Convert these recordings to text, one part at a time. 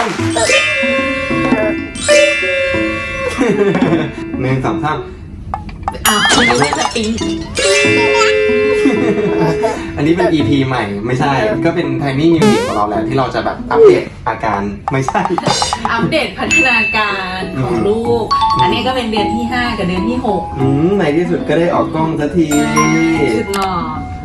ามหนึ่งสองสามอ้าวคุณยังไม่สปริงอันนี้เป็น EP ใหม่ไม่ใช่ ก็เป็นไทมิ่งยูนิตของเราแหละที่เราจะแบบอัปเดตอาการไม่ใช่ อัปเดตพัฒนาการของลูก อันนี้ก็เป็นเดือนที่ 5 กับเดือนที่6อืมในที่สุดก็ได้ออกกล้องสักทีสุดหล่อ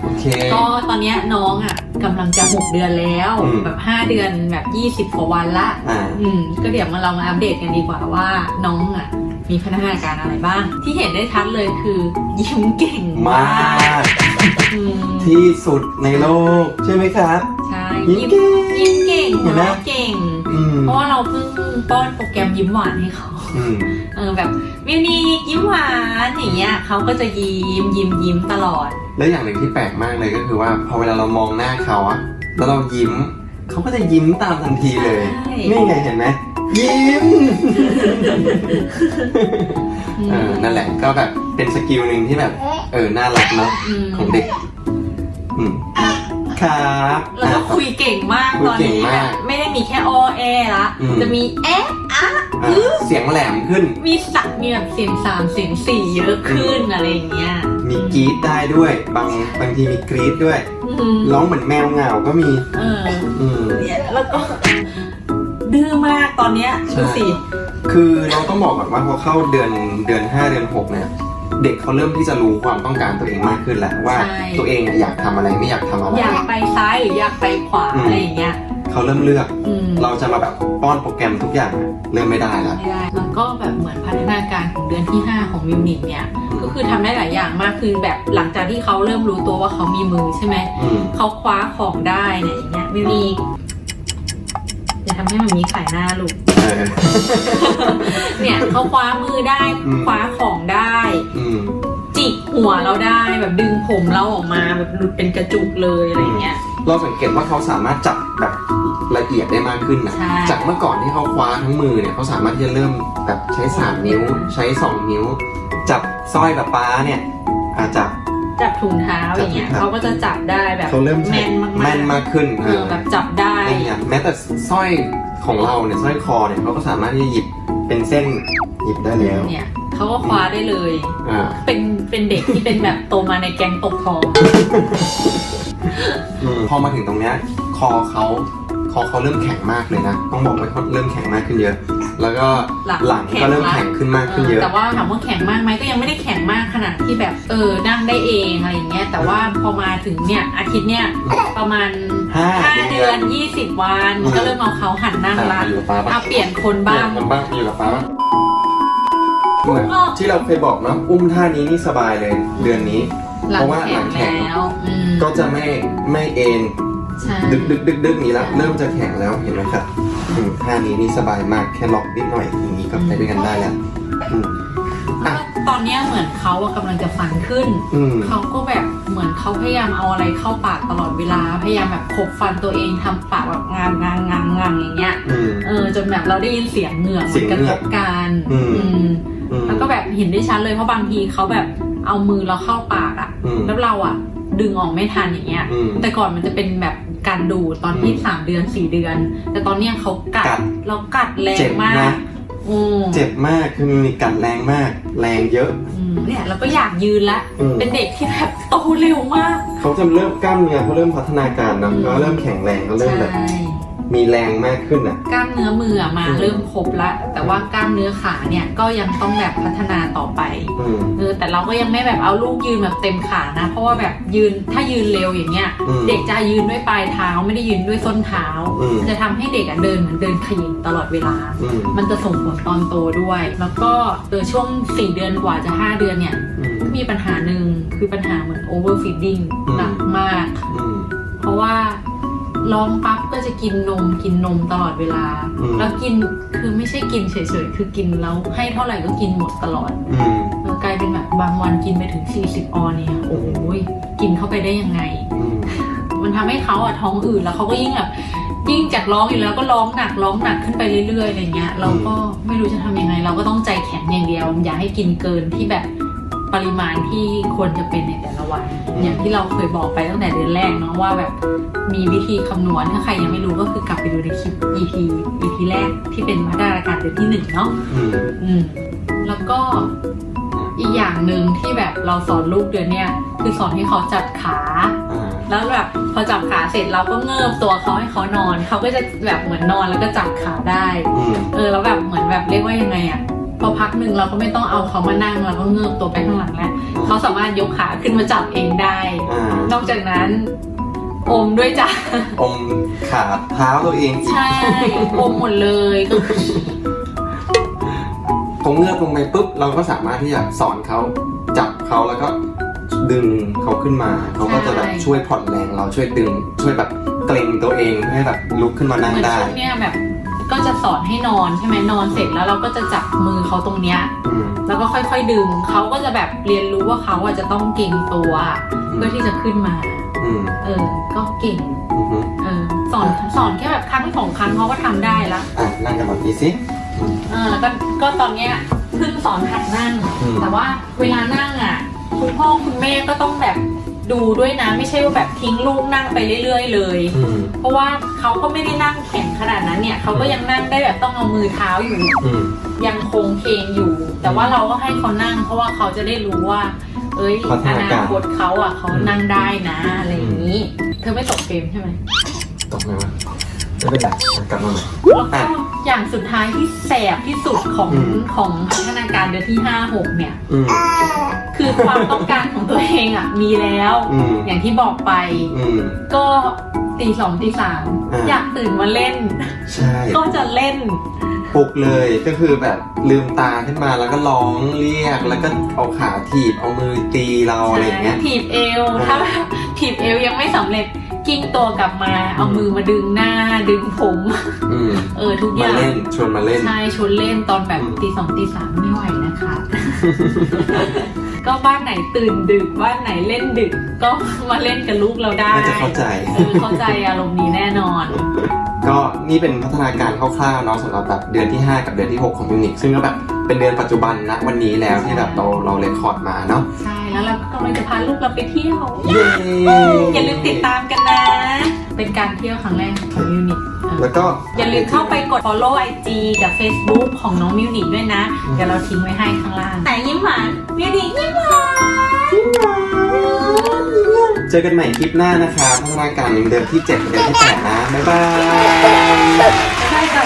โอเค ก็ตอนเนี้ยน้องอะกำลังจะ6เดือนแล้ว อืม แบบ5เดือนแบบ20กว่าวันละ อ่า อืมก็เดี๋ยวมาเรามาอัปเดตกันดีกว่าว่าน้องอะ มีพัฒนาการอะไรบ้าง ที่เห็นได้ชัดเลยคือยิ้มเก่งมาก อืมที่สุดในโลก ใช่ไหมครับ ใช่ยิ้มเก่งยิ้มเก่งเห็นไหมหัวเราะเก่ง อืมเพราะว่าเราเพิ่งป้อนโปรแกรมยิ้มหวานให้เขา อืม เออแบบมิวนิกยิ้มหวานอย่างเงี้ยเขาก็จะยิ้มยิ้มยิ้มตลอด แล้วอย่างหนึ่งที่แปลกมากเลยก็คือว่าพอเวลาเรามองหน้าเขาอะแล้วเรายิ้ม เขาก็จะยิ้มตามทันทีเลย ใช่ นี่ไงเห็นไหมยิ้มเออนั่นแหละก็แบบเป็นสกิลหนึ่งที่แบบ เออน่ารักเนาะอืมของเด็ก อืมครับแล้วก็อะ คุยเก่งมากคุยตอนเก่งนี้มากไม่ได้มีแค่ออแอละอืม จะมีแอะอะอะเสียงแหลมขึ้น มีสักมีแบบเสียงสามเสียงสี่เยอะขึ้นอะไรอย่างเงี้ย มีกรีดได้ด้วย บางบางทีมีกรีดด้วย อืมร้องเหมือนแมวเหงาก็มี เอออืม เนี่ยแล้วก็ดื้อมากตอนเนี้ยใช่ ดูสิ คือเราต้องบอกก่อนว่าพอเข้าเดือนเดือนห้าเดือนหกเนี่ยเด็กเขาเริ่มที่จะรู้ความต้องการตัวเองมากขึ้นแล้วว่าตัวเองอะอยากทำอะไรไม่อยากทำอะไร อยากไปซ้ายหรืออยากไปขวาอืม อะไรอย่างเงี้ย เขาเริ่มเลือก อืมเราจะมาแบบป้อนโปรแกรมทุกอย่างอะเริ่มไม่ได้แล้ว ไม่ได้แล้วก็แบบเหมือนพัฒนาการของเดือนที่ 5 ของมิวนิกเนี่ย ก็คือทำได้หลายอย่างมากคือแบบหลังจากที่เขาเริ่มรู้ตัวว่าเขามีมือใช่ไหม อืม เขาคว้าของได้เนี่ยอย่างเงี้ยมิวนิกอย่าทำให้มันมีขายหน้าลูก เออ เนี่ยเขาคว้ามือได้ อืม คว้าของได้ อืม จิกหัวเราได้แบบดึงผมเราออกมาแบบหลุดเป็นกระจุกเลยอะไรเงี้ย เราสังเกตว่าเขาสามารถจับแบบ ละเอียดได้มากขึ้นนะใช่ จากเมื่อก่อนที่เขาคว้าทั้งมือเนี่ยเขาสามารถที่จะเริ่มแบบใช้สามนิ้ว ใช้สองนิ้ว จับสร้อยกับป้าเนี่ยอาจับจับถุงเท้าอย่างเงี้ยจับถุงเท้า เขาก็จะจับได้แบบเขาเริ่มใช้แม่นมากๆแม่นมากขึ้นเออแบบจับได้ไอ้เนี่ยแม้แต่สร้อยของเราเนี่ยสร้อยคอเนี่ยเขาก็สามารถที่จะหยิบเป็นเส้นหยิบได้แล้วเนี่ยเขาก็คว้าได้เลย อ่าเป็นเป็นเด็กที่เป็นแบบโตมาในแก๊งตกทอง อืมพอมาถึงตรงเนี้ยคอเขา คอเขาเริ่มแข็งมากเลยนะ ต้องบอกว่าเขาเริ่มแข็งมากขึ้นเยอะ แล้วก็หลังหลังก็เริ่มแข็แข็งงละขึ้นมากขึ้นเอเยออะ แต่ว่าถามว่าแข็งมากไหมก็ยังไม่ได้แข็งมากขนาดที่แบบเออนั่งได้เองอะไรอย่างเงี้ย แต่ว่าพอมาถึงเนี่ยอาทิตย์เนี่ยประมาณห้า5เดือน20วันอืมก็เริ่มเอาเขาหันนั่งอะละมาอยู่กับป้าปะเอาเปลี่ยนคนเปลี่บ้ายนงกันบ้างมาอยู่กับป้าปะเหมือนที่เราเคยบอกเนาะอุ้มท่านี้นี่สบายเลยเดือนนี้หลัเพงราะว่าหลัแข็งงแข็งแล้วอืมก็จะไม่ไม่เอ็น ใช่ดึกดึกดึกดึกนี้แล้วเริ่มจะแข็งแล้วเห็นไหมครับอืมท่านี้นี่สบายมากแค่ล็อกนิดหน่อยอย่างนี้ก็ไปด้วยกันได้แล้วอืมอะตอนเนี้ยเหมือนเขาอะกำลังจะฟันขึ้น อืม เขาก็แบบเหมือนเขาพยายามเอาอะไรเข้าปากตลอดเวลา พยายามแบบขบฟันตัวเองทำปากแบบงางงางงางงางอย่างเงี้ย อืม เออจนแบบเราได้ยินเสียงเหงือกเสีมันยงกระเหงืทอกบกันอืม อืม อืม แล้วก็แบบเห็นได้ชัดเลยเพราะบางทีเขาแบบเอามือเราเข้าปากอะอืมแล้วเราอะดึงออกไม่ทันอย่างเงี้ย อืมแต่ก่อนมันจะเป็นแบบ การดูดตอนที่อืมสามเดือนสี่เดือน แต่ตอนเนี้ยเขากักัดดแล้วกัดแรเจ็งบมานะ กอืมเจ็บมากคือมันมีกัดแรงมาก แรงเยอะ อืมเนี่ยเราก็อยากยืนละ อืม เป็นเด็กที่แบบโตเร็วมาก เขาจะเริ่มกล้ามเนื้อเขาเริ่มพัฒนาการเนอะอืม เขาเริ่มแข็งแรงเขาเริ่มแบบ ใช่ มีแรงมากขึ้นอะ กล้ามเนื้อมืออะมาอืม เริ่มครบละแต่ว่ากล้ามเนื้อขาเนี่ยก็ยังต้องแบบพัฒนาต่อไปอืม เออแต่เราก็ยังไม่แบบเอาลูกยืนแบบเต็มขานะ เพราะว่าแบบยืนถ้ายืนเร็วอย่างเงี้ย อืมเด็กจะยืนด้วยปลายเท้าไม่ได้ยืนด้วยส้นเท้า อืมมันจะทำให้เด็กอะเดินเหมือนเดินขยิงตลอดเวลา อืมมันจะส่งผลตอนโตด้วย แล้วก็เออช่วง 4 เดือนกว่าจะ 5 เดือนเนี่ย อืมก็มีปัญหาหนึ่งคือปัญหาเหมือน overfeeding อืม หนักมาก ร้องปั๊บก็จะกินนมกินนมตลอดเวลา อืม แล้วกินคือไม่ใช่กินเฉยๆ คือกินแล้วให้เท่าไหร่ก็กินหมดตลอดอืมเออกลายเป็นแบบบางวันกินไปถึง 40 ออนเนี่ย โอ้ยกินเข้าไปได้ยังไง อืมมันทำให้เขาอะท้องอืดแล้วเขาก็ยิ่งแบบยิ่งจากร้องอยู่แล้วก็ร้องหนักร้องหนักขึ้นไปเรื่อยๆอะไรเงี้ย เราก็ไม่รู้จะทำยังไง เราก็ต้องใจแข็งอย่างเดียว อย่าให้กินเกินที่แบบปริมาณที่ควรจะเป็นในแต่ละวัน อย่างที่เราเคยบอกไปตั้งแต่เดือนแรกเนาะว่าแบบมีวิธีคำนวณถ้าใครยังไม่รู้ก็คือกลับไปดูในคลิป EP EP แรกที่เป็นพัฒนาการเดือนที่หนึ่งเนาะอืมอืมแล้วก็อีกอย่างหนึ่งที่แบบเราสอนลูกเดือนเนี้ยคือสอนให้เขาจับขาอ่าแล้วแบบพอจับขาเสร็จเราก็เงิบตัวเขาให้เขานอน เขาก็จะแบบเหมือนนอนแล้วก็จับขาได้อืมเออแล้วแบบเหมือนแบบเรียกว่ายังไงอะพ อพักหนึ่งเราก็ไม่ต้องเอาเขามานั่งเราก็เงือบตัวไปข้างหลังแล้วเขาสามารถยกขาขึ้นมาจับเองได้ อ่านอกจากนั้น อมด้วยจ้ะ อมขาเท้าตัวเองอีกใช่อมหมดเลยก็คือพอเงือบลงไปปุ๊บเราก็สามารถที่จะสอนเขาจับเขาแล้วก็ดึงเขาขึ้นมาเขาก็จะแบบช่วยผ่อนแรงเราช่วยดึง ช่วยแบบเกรงตัวเองให้แบบลุกขึ้นมานั่งเหมือนได้ชุดเนี้ยแบบ ก็จะสอนให้นอนใช่ไหมนอนเสร็จแล้วเราก็จะจับมือเขาตรงเนี้ยอืมแล้วก็ค่อยๆดึงเขาก็จะแบบเรียนรู้ว่าเขาอะจะต้องเก่งตัวเพื่อที่จะขึ้นมา อืมเออ ก็เก่ง อือฮึเออสอนสอนแค่แบบครั้งสองครั้งเขาก็ทำได้ละ อะนั่งกันแบบนี้สิเออแล้วก็ก็ตอนเนี้ยเพิ่งสอนหัดนั่ง อืม แต่ว่าเวลานั่งอะ คุณพ่อคุณแม่ก็ต้องแบบ ดูด้วยนะ ไม่ใช่ว่าแบบทิ้งลูกนั่งไปเรื่อย ๆ เลย อืมเพราะว่าเขาก็ไม่ได้นั่งแข็งขนาดนั้นเนี่ยเขาก็ยังนั่งได้แบบต้องเอามือเท้าอยู่ อืม ยังคงเคงอยู่ แต่ว่าเราก็ให้เขานั่ง เพราะว่าเขาจะได้รู้ว่า เอ้ยพัฒอนานาการคตเขาอะเขานั่งได้นะอะไรอย่างนี้ เธอไม่ตกเฟรมใช่ไหมตกไหมวะไม่เป็นไรกลับมาใหม่แล้วก็ อย่างสุดท้ายที่แสบที่สุดของอืม ของพัฒนาการเดือนที่ห้าหกเนี่ย อืม คือความต้องการของตัวเองอะมีแล้ว อืม อย่างที่บอกไป อืม ก็ตีสองตีสามอ่า อยากตื่นมาเล่น ใช่ ก็จะเล่น ปลุกเลยก็คือแบบลืมตาขึ้นมาแล้วก็ร้องเรียกแล้วก็เอาขาถีบเอามือตีเราอะไรอย่างเงี้ย ถีบเอว อ่า ถ้าแบบถีบเอวยังไม่สำเร็จ กิ้งตัวกลับมา เอาอืมมือมาดึงหน้าดึงผม อืมเออทุกอมาย่าง เล่นชวนมาเล่น ใช่ชวนเล่นตอนแบบอืม ตีสองตีสามไม่ไหวนะคะ ก็บ้านไหนตื่นดึกบ้านไหนเล่นดึก ก็มาเล่นกับลูกเราได้น่าจะเข้าใจ เออเข้าใจอารมณ์นี้แน่นอน ก็นี่เป็นพัฒนาการคร่าวๆเนาะสำหรับแบบเดือนที่ 5 กับเดือนที่ 6 ของยูนิคซึ่งก็แบบเป็นเดือนปัจจุบันนะวันนี้แล้วที่แบบเราเราเลคคอร์ดมาเนาะใช่แล้วเราก็กำลังจะพาลูกเราไปเที่ยว เย้ อย่าลืมติดตามกันนะ เป็นการเที่ยวครั้งแรกของมิวนิคเออแล้วก็ อย่าลืมเข้าไปกด follow IG กับ Facebook ของน้องมิวนิคด้วยนะ เดี๋ยวเราทิ้งไว้ให้ข้างล่าง แต่ยิ้มหวานมิวนิคยิ้มหวานเจอกันใหม่คลิปหน้านะคะพัฒนาการเดือนที่ 7 เดือนที่8นะ บ๊ายบายใช่ค่ะ